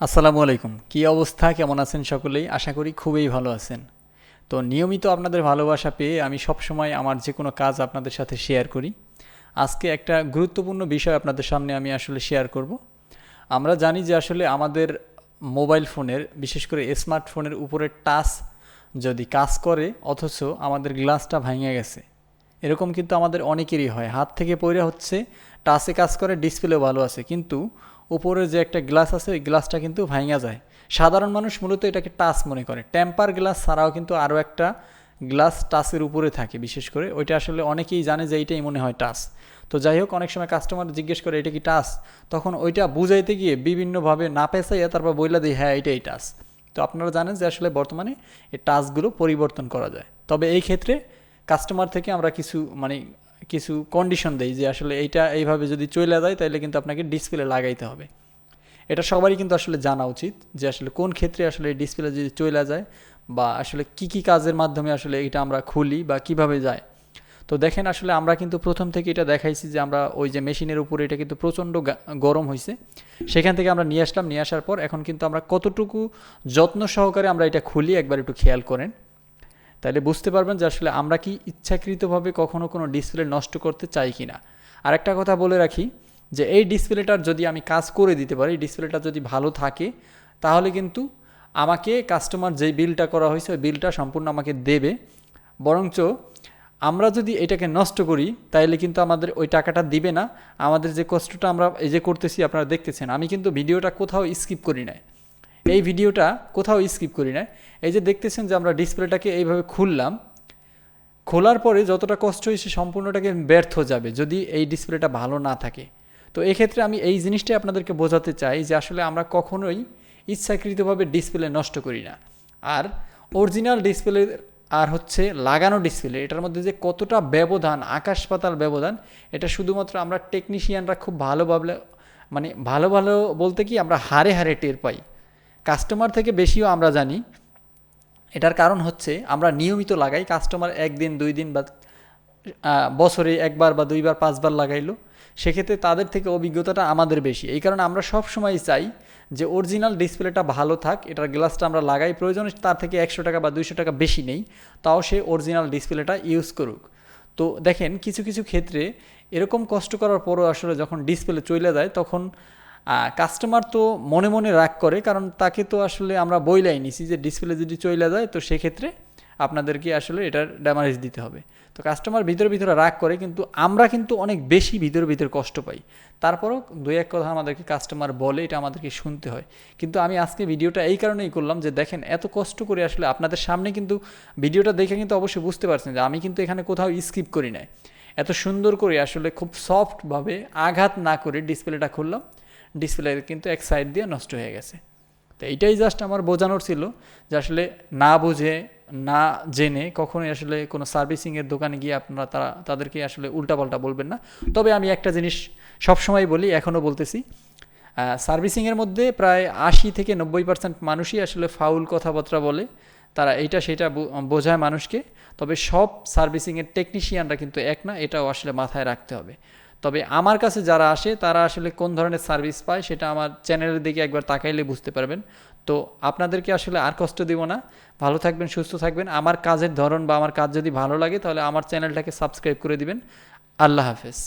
আসসালামু আলাইকুম। কী অবস্থা? কেমন আছেন সকলেই? আশা করি খুবই ভালো আছেন। তো নিয়মিত আপনাদের ভালোবাসা পেয়ে আমি সবসময় আমার যে কোনো কাজ আপনাদের সাথে শেয়ার করি। আজকে একটা গুরুত্বপূর্ণ বিষয় আপনাদের সামনে আমি আসলে শেয়ার করব। আমরা জানি যে আসলে আমাদের মোবাইল ফোনের, বিশেষ করে স্মার্টফোনের উপরে টাচ যদি কাজ করে, অথচ আমাদের গ্লাসটা ভাঙে গেছে। এরকম কিন্তু আমাদের অনেকেরই হয়। হাত থেকে পড়ে হচ্ছে, টাচে কাজ করে, ডিসপ্লেও ভালো আছে। কিন্তু উপরে যে একটা গ্লাস আছে, ওই গ্লাসটা কিন্তু ভাঙা যায়। সাধারণ মানুষ মূলত এটাকে টাচ মনে করে। টেম্পার গ্লাস ছাড়াও কিন্তু আরও একটা গ্লাস টাচের উপরে থাকে বিশেষ করে। ওইটা আসলে অনেকেই জানে যে এইটাই মনে হয় টাচ তো যাই হোক, অনেক সময় কাস্টমার জিজ্ঞেস করে, এটা কি টাচ তখন ওইটা বুঝাইতে গিয়ে বিভিন্নভাবে না পেঁচাইয়া তারপর বইলা দিই হ্যাঁ এটাই টাচ তো আপনারা জানেন যে আসলে বর্তমানে এই টাচগুলো পরিবর্তন করা যায়। তবে এই ক্ষেত্রে কাস্টমার থেকে আমরা কিছু মানে কিছু কন্ডিশন দেই যে আসলে এইটা এইভাবে যদি চলে যায় তাহলে কিন্তু আপনাকে ডিসপ্লে লাগাইতে হবে। এটা সবারই কিন্তু আসলে জানা উচিত যে আসলে কোন ক্ষেত্রে আসলে ডিসপ্লে যদি চলে যায় বা আসলে কি কি কাজের মাধ্যমে আসলে এটা আমরা খুলি বা কীভাবে যায়। তো দেখেন আসলে আমরা কিন্তু প্রথম থেকে এটা দেখাইছি যে আমরা ওই যে মেশিনের উপরে এটা কিন্তু প্রচণ্ড গরম হয়েছে সেখান থেকে আমরা নিয়ে আসলাম, নিয়ে আসার পর এখন কিন্তু আমরা কতটুকু যত্ন সহকারে আমরা এটা খুলি, একবার একটু খেয়াল করেন। তাহলে বুঝতে পারবেন যে আসলে আমরা কি ইচ্ছাকৃতভাবে কখনো কোনো ডিসপ্লে নষ্ট করতে চাই কি না আরেকটা কথা বলে রাখি যে এই ডিসপ্লেটার যদি আমি কাজ করে দিতে পারি ডিসপ্লেটা যদি ভালো থাকে, তাহলে কিন্তু আমাকে কাস্টমার যেই বিলটা করা হয়েছে, ওই বিলটা সম্পূর্ণ আমাকে দেবে। বরঞ্চ আমরা যদি এটাকে নষ্ট করি, তাইলে কিন্তু আমাদের ওই টাকাটা দিবে না। আমাদের যে কষ্টটা আমরা এই যে করতেছি, আপনারা দেখতেছেন, আমি কিন্তু ভিডিওটা কোথাও স্কিপ করি নাই। এই ভিডিওটা কোথাও স্কিপ করি না এই যে দেখতেছেন যে আমরা ডিসপ্লেটাকে এইভাবে খুললাম। খোলার পরে যতটা কষ্ট হয়েছে সম্পূর্ণটাকে ব্যর্থ যাবে যদি এই ডিসপ্লেটা ভালো না থাকে। তো এক্ষেত্রে আমি এই জিনিসটাই আপনাদেরকে বোঝাতে চাই যে আসলে আমরা কখনোই ইচ্ছাকৃতভাবে ডিসপ্লে নষ্ট করি না। আর অরিজিনাল ডিসপ্লে আর হচ্ছে লাগানো ডিসপ্লে, এটার মধ্যে যে কতটা ব্যবধান, আকাশ পাতাল ব্যবধান, এটা শুধুমাত্র আমরা টেকনিশিয়ানরা খুব ভালোভাবে মানে ভালো ভালো বলতে কি আমরা হারে হারে টের পাই। কাস্টমার থেকে বেশিও আমরা জানি। এটার কারণ হচ্ছে আমরা নিয়মিত লাগাই, কাস্টমার একদিন, দুই দিন বা বছরে একবার বা দুইবার, পাঁচবার লাগাইলো। সেক্ষেত্রে তাদের থেকে অভিজ্ঞতাটা আমাদের বেশি। এই কারণে আমরা সব সময় চাই যে অরিজিনাল ডিসপ্লেটা ভালো থাক, এটার গ্লাসটা আমরা লাগাই। প্রয়োজনে তার থেকে একশো টাকা বা দুইশো টাকা বেশি নেই, তাও সে অরিজিনাল ডিসপ্লেটা ইউজ করুক। তো দেখেন, কিছু কিছু ক্ষেত্রে এরকম কষ্ট করার পরও আসলে যখন ডিসপ্লে চলে যায়, তখন কাস্টমার তো মনে মনে রাগ করে, কারণ তাকে তো আসলে আমরা বইলাই নিছি যে ডিসপ্লে যদি চলে যায়, তো সেক্ষেত্রে আপনাদেরকে আসলে এটার ড্যামারেজ দিতে হবে। তো কাস্টমার ভিতরে ভিতরে রাগ করে, কিন্তু আমরা কিন্তু অনেক বেশি ভিতরে ভিতরে কষ্ট পাই। তারপরও দুই এক কথা আমাদেরকে কাস্টমার বলে, এটা আমাদেরকে শুনতে হয়। কিন্তু আমি আজকে ভিডিওটা এই কারণেই করলাম যে দেখেন, এত কষ্ট করে আসলে আপনাদের সামনে কিন্তু ভিডিওটা দেখে কিন্তু অবশ্যই বুঝতে পারছেন যে আমি কিন্তু এখানে কোথাও স্কিপ করি নাই। এত সুন্দর করে আসলে খুব সফটভাবে আঘাত না করে ডিসপ্লেটা খুললাম। ডিসপ্লে কিন্তু এক সাইড দিয়ে নষ্ট হয়ে গেছে। তো এইটাই জাস্ট আমার বোঝানোর ছিল যে আসলে না বুঝে, না জেনে কখনোই আসলে কোনো সার্ভিসিংয়ের দোকানে গিয়ে আপনারা তারা, তাদেরকে আসলে উল্টাপাল্টা বলবেন না। তবে আমি একটা জিনিস সবসময় বলি, এখনও বলতেছি সার্ভিসিংয়ের মধ্যে প্রায় আশি থেকে নব্বই পার্সেন্ট মানুষই আসলে ফাউল কথাবার্তা বলে। তারা এইটা সেটা বোঝায় মানুষকে। তবে সব সার্ভিসিংয়ের টেকনিশিয়ানরা কিন্তু এক না, এটাও আসলে মাথায় রাখতে হবে। তবে আমার কাছে যারা আসে, তারা আসলে কোন ধরনের সার্ভিস পায় সেটা আমার চ্যানেলের দিকে একবার তাকাইলে বুঝতে পারবেন। তো আপনাদেরকে আসলে আর কষ্ট দিব না। ভালো থাকবেন, সুস্থ থাকবেন। আমার কাজের ধরন বা আমার কাজ যদি ভালো লাগে, তাহলে আমার চ্যানেলটাকে সাবস্ক্রাইব করে দিবেন। আল্লাহ হাফেজ।